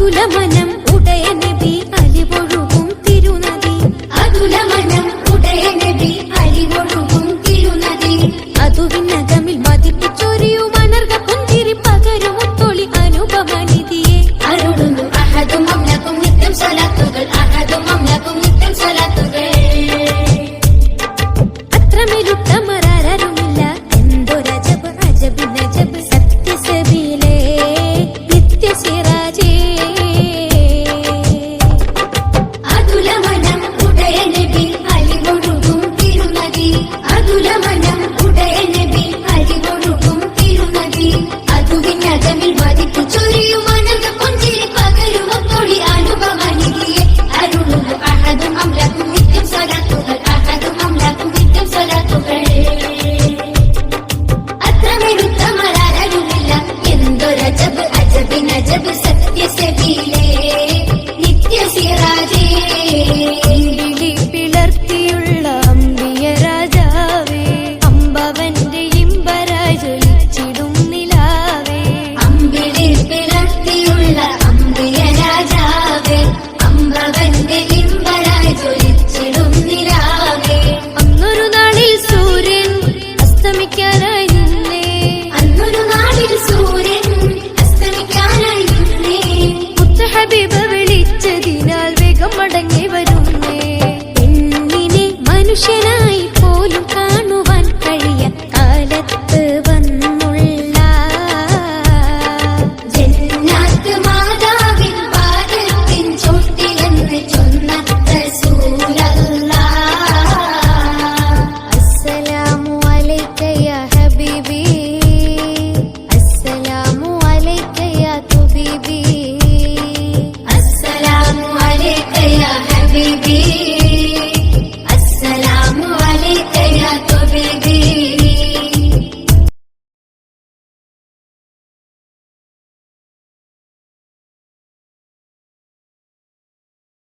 పాపుల మనం ఉదయనిది സ്വലാത്തുകൾ അത്രമെടുത്തമരാരുമില്ല എന്തൊരജബ് അജബിനജബ് സത്യസബീലേ Baby, baby.